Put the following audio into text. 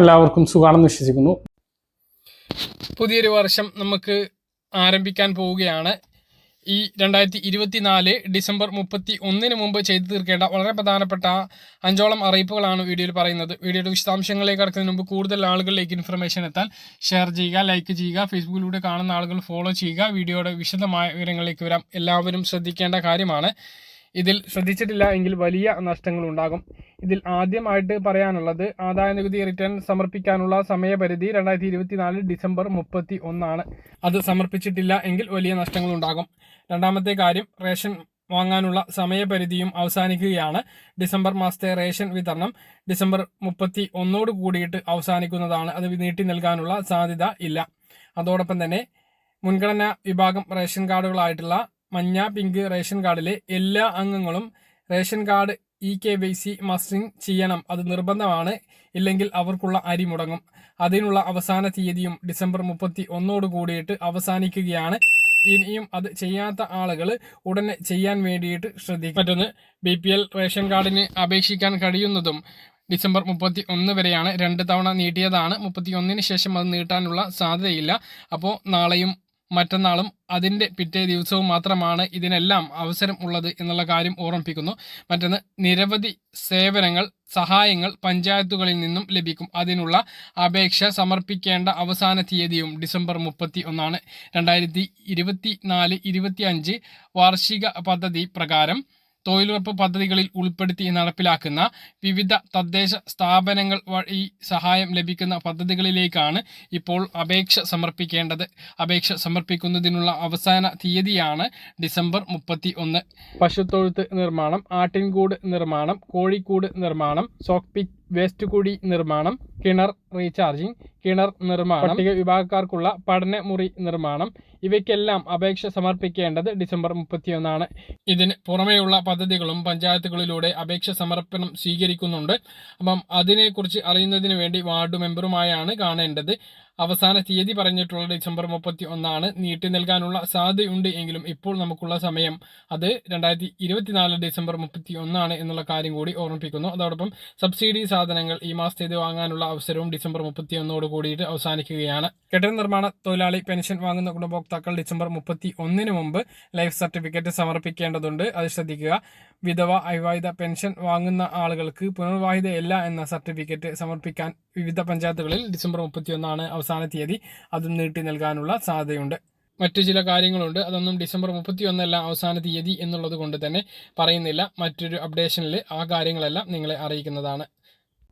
എല്ലാവർക്കും സുഖാണെന്ന് വിശ്വസിക്കുന്നു. പുതിയൊരു വർഷം നമുക്ക് ആരംഭിക്കാൻ പോവുകയാണ്. ഈ രണ്ടായിരത്തി ഇരുപത്തിനാല് ഡിസംബർ മുപ്പത്തി ഒന്നിന് മുമ്പ് ചെയ്തു തീർക്കേണ്ട വളരെ പ്രധാനപ്പെട്ട അഞ്ചോളം അറിയിപ്പുകളാണ് വീഡിയോയിൽ പറയുന്നത്. വീഡിയോയുടെ വിശദാംശങ്ങളിലേക്ക് കടക്കുന്നതിന് മുമ്പ് കൂടുതൽ ആളുകളിലേക്ക് ഇൻഫർമേഷൻ എത്താൻ ഷെയർ ചെയ്യുക ലൈക്ക് ചെയ്യുക ഫേസ്ബുക്കിലൂടെ കാണുന്ന ആളുകൾ ഫോളോ ചെയ്യുക. വീഡിയോയുടെ വിശദമായ വിവരങ്ങളിലേക്ക് വരാം. എല്ലാവരും ശ്രദ്ധിക്കേണ്ട കാര്യമാണ്. ഇതിൽ ശ്രദ്ധിച്ചിട്ടില്ല എങ്കിൽ വലിയ നഷ്ടങ്ങൾ ഉണ്ടാകും ഇതിൽ ആദ്യമായിട്ട് പറയാനുള്ളത് ആദായ നികുതി റിട്ടേൺ സമർപ്പിക്കാനുള്ള സമയപരിധി രണ്ടായിരത്തി ഇരുപത്തിനാല് ഡിസംബർ മുപ്പത്തി ഒന്നാണ് അത് സമർപ്പിച്ചിട്ടില്ല എങ്കിൽ വലിയ നഷ്ടങ്ങൾ ഉണ്ടാകും രണ്ടാമത്തെ കാര്യം റേഷൻ വാങ്ങാനുള്ള സമയപരിധിയും അവസാനിക്കുകയാണ്. ഡിസംബർ മാസത്തെ റേഷൻ വിതരണം ഡിസംബർ മുപ്പത്തി ഒന്നോട് കൂടിയിട്ട് അവസാനിക്കുന്നതാണ്. അത് നീട്ടി നൽകാനുള്ള സാധ്യത ഇല്ല. അതോടൊപ്പം തന്നെ മുൻഗണനാ വിഭാഗം റേഷൻ കാർഡുകളായിട്ടുള്ള മഞ്ഞ പിങ്ക് റേഷൻ കാർഡിലെ എല്ലാ അംഗങ്ങളും ration card e K Y C mustering ചെയ്യണം. അത് നിർബന്ധമാണ്. ഇല്ലെങ്കിൽ അവർക്കുള്ള അരി മുടങ്ങും. അതിനുള്ള അവസാന തീയതിയും ഡിസംബർ മുപ്പത്തി ഒന്നോട് കൂടിയിട്ട് അവസാനിക്കുകയാണ്. ഇനിയും അത് ചെയ്യാത്ത ആളുകൾ ഉടനെ ചെയ്യാൻ വേണ്ടിയിട്ട് ശ്രദ്ധിക്കും. മറ്റൊന്ന് ബി പി എൽ റേഷൻ കാർഡിന് അപേക്ഷിക്കാൻ കഴിയുന്നതും ഡിസംബർ മുപ്പത്തി ഒന്ന് വരെയാണ് രണ്ട് തവണ നീട്ടിയതാണ്. മുപ്പത്തി ഒന്നിന് ശേഷം അത് നീട്ടാനുള്ള സാധ്യതയില്ല. അപ്പോൾ നാളെയും മറ്റന്നാളും അതിന്റെ പിറ്റേ ദിവസവും മാത്രമാണ് ഇതിനെല്ലാം അവസരം ഉള്ളത് എന്നുള്ള കാര്യം ഓർമ്മിപ്പിക്കുന്നു. മറ്റൊന്ന് നിരവധി സേവനങ്ങൾ സഹായങ്ങൾ പഞ്ചായത്തുകളിൽ നിന്നും ലഭിക്കും. അതിനുള്ള അപേക്ഷ സമർപ്പിക്കേണ്ട അവസാന തീയതിയും ഡിസംബർ മുപ്പത്തി ഒന്നാണ് രണ്ടായിരത്തി ഇരുപത്തി നാല് ഇരുപത്തി അഞ്ച് വാർഷിക പദ്ധതി പ്രകാരം തൊഴിലുറപ്പ് പദ്ധതികളിൽ ഉൾപ്പെടുത്തി നടപ്പിലാക്കുന്ന വിവിധ തദ്ദേശ സ്ഥാപനങ്ങൾ വഴി സഹായം ലഭിക്കുന്ന പദ്ധതികളിലേക്കാണ് ഇപ്പോൾ അപേക്ഷ സമർപ്പിക്കേണ്ടത്. അപേക്ഷ സമർപ്പിക്കുന്നതിനുള്ള അവസാന തീയതിയാണ് ഡിസംബർ മുപ്പത്തി ഒന്ന് പശുത്തൊഴുത്ത് നിർമ്മാണം ആട്ടിൻകൂട് നിർമ്മാണം കോഴിക്കൂട് നിർമ്മാണം സോക്പിറ്റ് വേസ്റ്റ് കുടി നിർമ്മാണം കിണർ റീചാർജിംഗ് കിണർ നിർമ്മാണം പട്ടിക വിഭാഗക്കാർക്കുള്ള പഠനമുറി നിർമ്മാണം ഇവയ്ക്കെല്ലാം അപേക്ഷ സമർപ്പിക്കേണ്ടത് ഡിസംബർ മുപ്പത്തിയൊന്നാണ്. ഇതിന് പുറമെയുള്ള പദ്ധതികളും പഞ്ചായത്തുകളിലൂടെ അപേക്ഷ സമർപ്പണം സ്വീകരിക്കുന്നുണ്ട്. അപ്പം അതിനെക്കുറിച്ച് അറിയുന്നതിന് വേണ്ടി വാർഡ് മെമ്പറുമായാണ് കാണേണ്ടത്. അവസാന തീയതി പറഞ്ഞിട്ടുള്ള ഡിസംബർ മുപ്പത്തി ഒന്നാണ് നീട്ടി നൽകാനുള്ള സാധ്യതയുണ്ട് എങ്കിലും ഇപ്പോൾ നമുക്കുള്ള സമയം അത് രണ്ടായിരത്തി ഇരുപത്തിനാല് ഡിസംബർ മുപ്പത്തി ഒന്നാണ് എന്നുള്ള കാര്യം കൂടി ഓർമ്മിപ്പിക്കുന്നു. അതോടൊപ്പം സബ്സിഡി സാധനങ്ങൾ ഈ മാസത്തേത് വാങ്ങാനുള്ള അവസരവും ഡിസംബർ മുപ്പത്തി ഒന്നോട് കൂടിയിട്ട് അവസാനിക്കുകയാണ്. കെട്ടിട നിർമ്മാണ തൊഴിലാളി പെൻഷൻ വാങ്ങുന്ന ഗുണഭോക്താക്കൾ ഡിസംബർ മുപ്പത്തി ഒന്നിന് മുമ്പ് ലൈഫ് സർട്ടിഫിക്കറ്റ് സമർപ്പിക്കേണ്ടതുണ്ട്. അത് ശ്രദ്ധിക്കുക. വിധവ അവിവാഹിത പെൻഷൻ വാങ്ങുന്ന ആളുകൾക്ക് പുനർവാഹിതയല്ല എന്ന സർട്ടിഫിക്കറ്റ് സമർപ്പിക്കാൻ വിവിധ പഞ്ചായത്തുകളിൽ ഡിസംബർ മുപ്പത്തിയൊന്നാണ് അവസാന തീയതി. അതും നീട്ടി നൽകാനുള്ള സാധ്യതയുണ്ട്. മറ്റു ചില കാര്യങ്ങളുണ്ട്. അതൊന്നും ഡിസംബർ മുപ്പത്തി ഒന്നല്ല അവസാന തീയതി എന്നുള്ളത് കൊണ്ട് തന്നെ പറയുന്നില്ല. മറ്റൊരു അപ്ഡേഷനിൽ ആ കാര്യങ്ങളെല്ലാം നിങ്ങളെ അറിയിക്കുന്നതാണ്.